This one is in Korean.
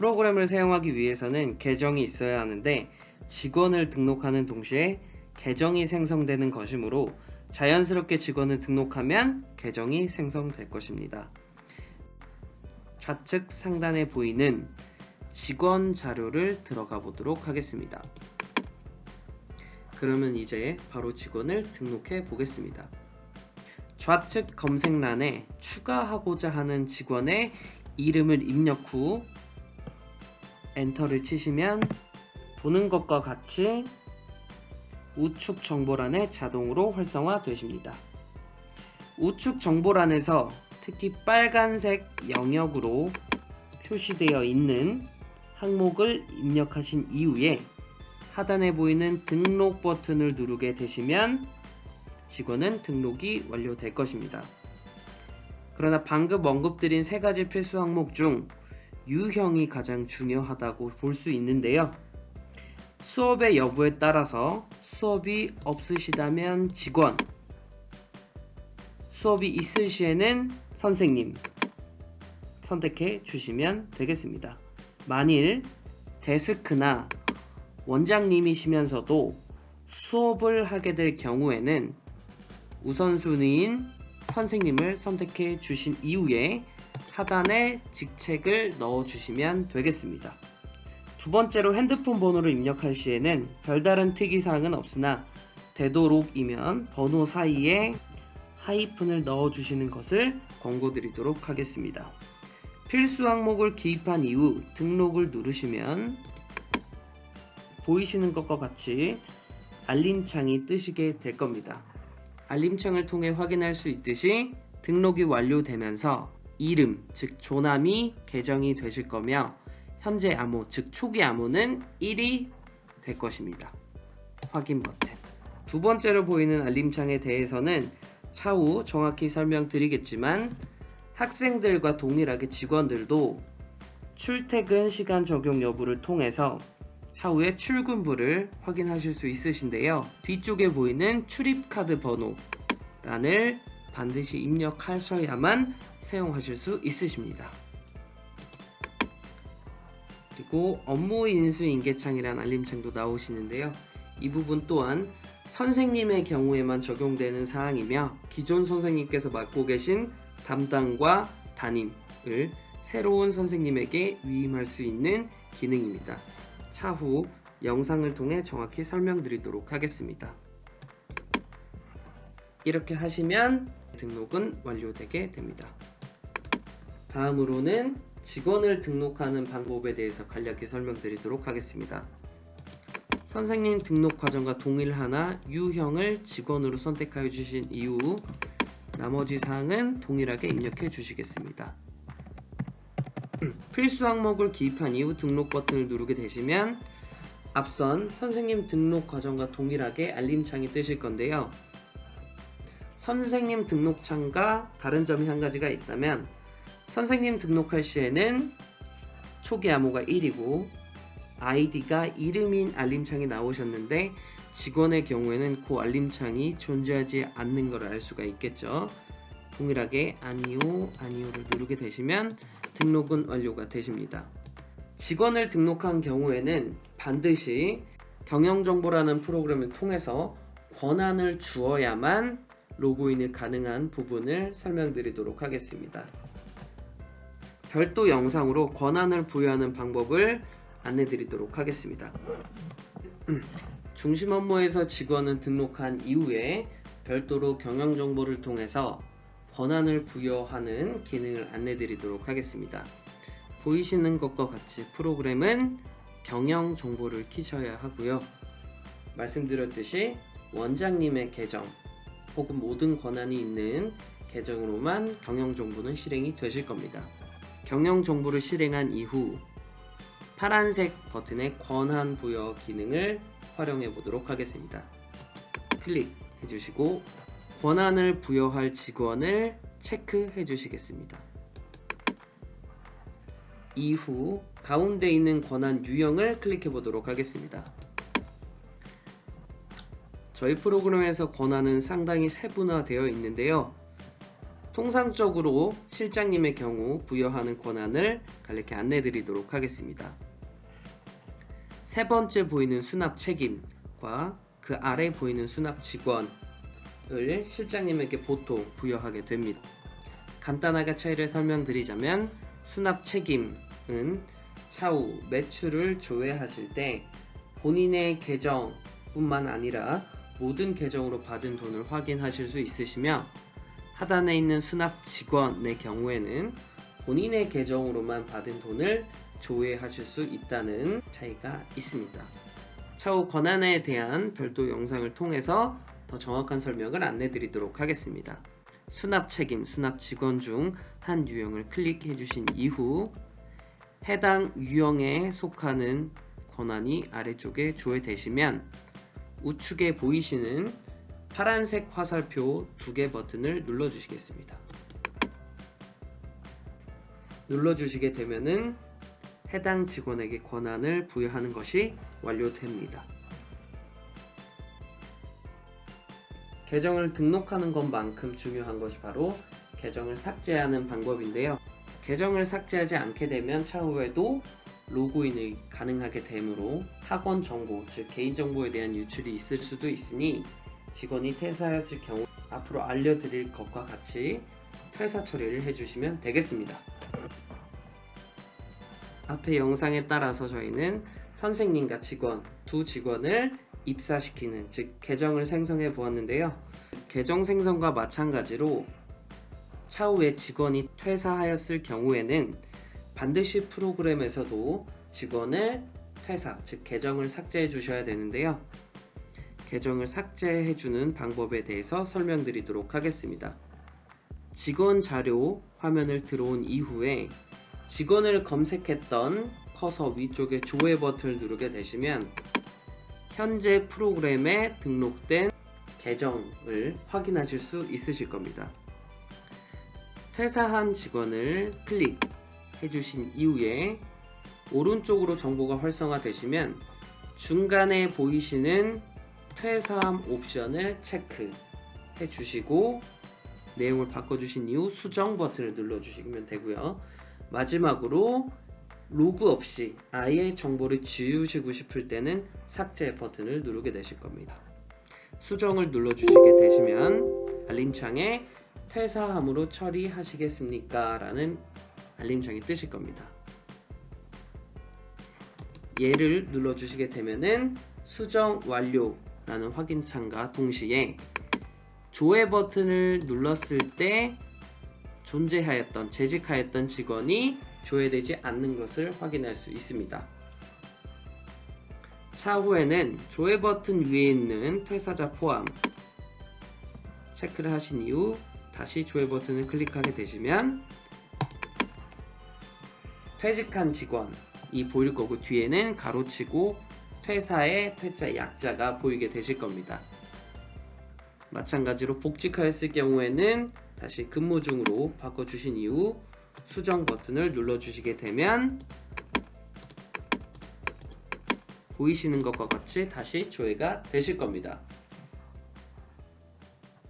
프로그램을 사용하기 위해서는 계정이 있어야 하는데 직원을 등록하는 동시에 계정이 생성되는 것이므로 자연스럽게 직원을 등록하면 계정이 생성될 것입니다. 좌측 상단에 보이는 직원 자료를 들어가 보도록 하겠습니다. 그러면 이제 바로 직원을 등록해 보겠습니다. 좌측 검색란에 추가하고자 하는 직원의 이름을 입력 후 엔터를 치시면 보는 것과 같이 우측 정보란에 자동으로 활성화 되십니다. 우측 정보란에서 특히 빨간색 영역으로 표시되어 있는 항목을 입력하신 이후에 하단에 보이는 등록 버튼을 누르게 되시면 직원은 등록이 완료될 것입니다. 그러나 방금 언급드린 세 가지 필수 항목 중 유형이 가장 중요하다고 볼 수 있는데요. 수업의 여부에 따라서 수업이 없으시다면 직원, 수업이 있을 시에는 선생님 선택해 주시면 되겠습니다. 만일 데스크나 원장님이시면서도 수업을 하게 될 경우에는 우선순위인 선생님을 선택해 주신 이후에 하단에 직책을 넣어 주시면 되겠습니다. 두 번째로 핸드폰 번호를 입력할 시에는 별다른 특이사항은 없으나 되도록이면 번호 사이에 하이픈을 넣어 주시는 것을 권고드리도록 하겠습니다. 필수 항목을 기입한 이후 등록을 누르시면 보이시는 것과 같이 알림창이 뜨시게 될 겁니다. 알림창을 통해 확인할 수 있듯이 등록이 완료되면서 이름, 즉 조남이 계정이 되실 거며 현재 암호, 즉 초기 암호는 1이 될 것입니다. 확인 버튼. 두 번째로 보이는 알림창에 대해서는 차후 정확히 설명드리겠지만 학생들과 동일하게 직원들도 출퇴근 시간 적용 여부를 통해서 차후에 출근부를 확인하실 수 있으신데요. 뒤쪽에 보이는 출입카드 번호란을 반드시 입력하셔야만 사용하실 수 있으십니다. 그리고 업무 인수 인계창이라는 알림창도 나오시는데요. 이 부분 또한 선생님의 경우에만 적용되는 사항이며 기존 선생님께서 맡고 계신 담당과 담임을 새로운 선생님에게 위임할 수 있는 기능입니다. 차후 영상을 통해 정확히 설명드리도록 하겠습니다. 이렇게 하시면 등록은 완료되게 됩니다. 다음으로는 직원을 등록하는 방법에 대해서 간략히 설명드리도록 하겠습니다. 선생님 등록 과정과 동일하나 유형을 직원으로 선택하여 주신 이후 나머지 사항은 동일하게 입력해 주시겠습니다. 필수 항목을 기입한 이후 등록 버튼을 누르게 되시면 앞선 선생님 등록 과정과 동일하게 알림창이 뜨실 건데요. 선생님 등록창과 다른 점이 한 가지가 있다면 선생님 등록할 시에는 초기 암호가 1이고 아이디가 이름인 알림창이 나오셨는데 직원의 경우에는 그 알림창이 존재하지 않는 것을 알 수가 있겠죠. 동일하게 아니오 아니오를 누르게 되시면 등록은 완료가 되십니다. 직원을 등록한 경우에는 반드시 경영정보라는 프로그램을 통해서 권한을 주어야만 로그인이 가능한 부분을 설명드리도록 하겠습니다. 별도 영상으로 권한을 부여하는 방법을 안내 드리도록 하겠습니다. 중심 업무에서 직원을 등록한 이후에 별도로 경영 정보를 통해서 권한을 부여하는 기능을 안내 드리도록 하겠습니다. 보이시는 것과 같이 프로그램은 경영 정보를 키셔야 하고요. 말씀드렸듯이 원장님의 계정 혹은 모든 권한이 있는 계정으로만 경영 정보는 실행이 되실 겁니다. 경영 정보를 실행한 이후 파란색 버튼의 권한 부여 기능을 활용해 보도록 하겠습니다. 클릭해 주시고 권한을 부여할 직원을 체크해 주시겠습니다. 이후 가운데 있는 권한 유형을 클릭해 보도록 하겠습니다. 저희 프로그램에서 권한은 상당히 세분화되어 있는데요. 통상적으로 실장님의 경우 부여하는 권한을 간략히 안내 드리도록 하겠습니다. 세 번째 보이는 수납 책임과 그 아래 보이는 수납 직원을 실장님에게 보통 부여하게 됩니다. 간단하게 차이를 설명드리자면 수납 책임은 차후 매출을 조회하실 때 본인의 계정뿐만 아니라 모든 계정으로 받은 돈을 확인하실 수 있으시며 하단에 있는 수납 직원의 경우에는 본인의 계정으로만 받은 돈을 조회하실 수 있다는 차이가 있습니다. 차후 권한에 대한 별도 영상을 통해서 더 정확한 설명을 안내 드리도록 하겠습니다. 수납 책임, 수납 직원 중 한 유형을 클릭해 주신 이후 해당 유형에 속하는 권한이 아래쪽에 조회되시면 우측에 보이시는 파란색 화살표 두 개 버튼을 눌러주시겠습니다. 눌러주시게 되면은 해당 직원에게 권한을 부여하는 것이 완료됩니다. 계정을 등록하는 것만큼 중요한 것이 바로 계정을 삭제하는 방법인데요. 계정을 삭제하지 않게 되면 차후에도 로그인이 가능하게 되므로 학원 정보, 즉 개인정보에 대한 유출이 있을 수도 있으니 직원이 퇴사했을 경우 앞으로 알려드릴 것과 같이 퇴사 처리를 해주시면 되겠습니다. 앞의 영상에 따라서 저희는 선생님과 직원 두 직원을 입사시키는 즉 계정을 생성해 보았는데요. 계정 생성과 마찬가지로 차후에 직원이 퇴사하였을 경우에는 반드시 프로그램에서도 직원을 퇴사 즉 계정을 삭제해 주셔야 되는데요. 계정을 삭제해 주는 방법에 대해서 설명드리도록 하겠습니다. 직원 자료 화면을 들어온 이후에 직원을 검색했던 커서 위쪽에 조회 버튼을 누르게 되시면 현재 프로그램에 등록된 계정을 확인하실 수 있으실 겁니다. 퇴사한 직원을 클릭 해 주신 이후에 오른쪽으로 정보가 활성화되시면 중간에 보이시는 퇴사함 옵션을 체크해 주시고 내용을 바꿔주신 이후 수정 버튼을 눌러주시면 되고요. 마지막으로 로그 없이 아예 정보를 지우시고 싶을 때는 삭제 버튼을 누르게 되실 겁니다. 수정을 눌러주시게 되시면 알림창에 퇴사함으로 처리하시겠습니까? 라는 알림창이 뜨실 겁니다. 얘를 눌러주시게 되면은 수정 완료라는 확인창과 동시에 조회 버튼을 눌렀을 때 존재하였던 재직하였던 직원이 조회되지 않는 것을 확인할 수 있습니다. 차후에는 조회 버튼 위에 있는 퇴사자 포함 체크를 하신 이후 다시 조회 버튼을 클릭하게 되시면 퇴직한 직원이 보일 거고 뒤에는 가로치고 퇴사의 퇴자 약자가 보이게 되실 겁니다. 마찬가지로 복직하였을 경우에는 다시 근무 중으로 바꿔주신 이후 수정 버튼을 눌러주시게 되면 보이시는 것과 같이 다시 조회가 되실 겁니다.